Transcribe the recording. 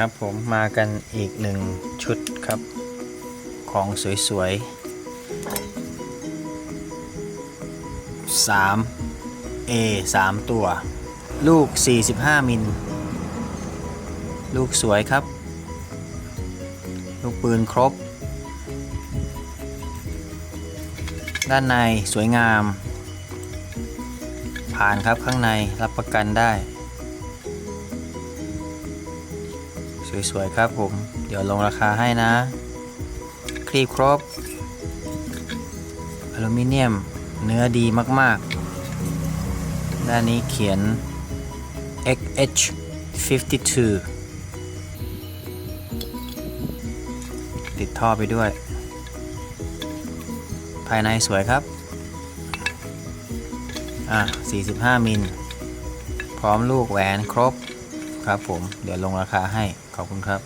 ครับผมมากันอีกหนึ่งชุดครับ ของสวยๆ 3 A 3 ตัว ลูก 45 มิล ลูกสวยครับ ลูกปืนครบ ด้านในสวยงาม ผ่านครับข้างในรับประกันได้ สวยๆครับผม เดี๋ยวลงราคาให้นะ ครีบครบอลูมิเนียมเนื้อดีมากๆ ด้านนี้เขียน XH 52 ติดท่อไปด้วย ภายในสวยครับ อะ 45 มิล พร้อมลูกแหวนครบ ครับผม เดี๋ยวลงราคาให้ ขอบคุณครับ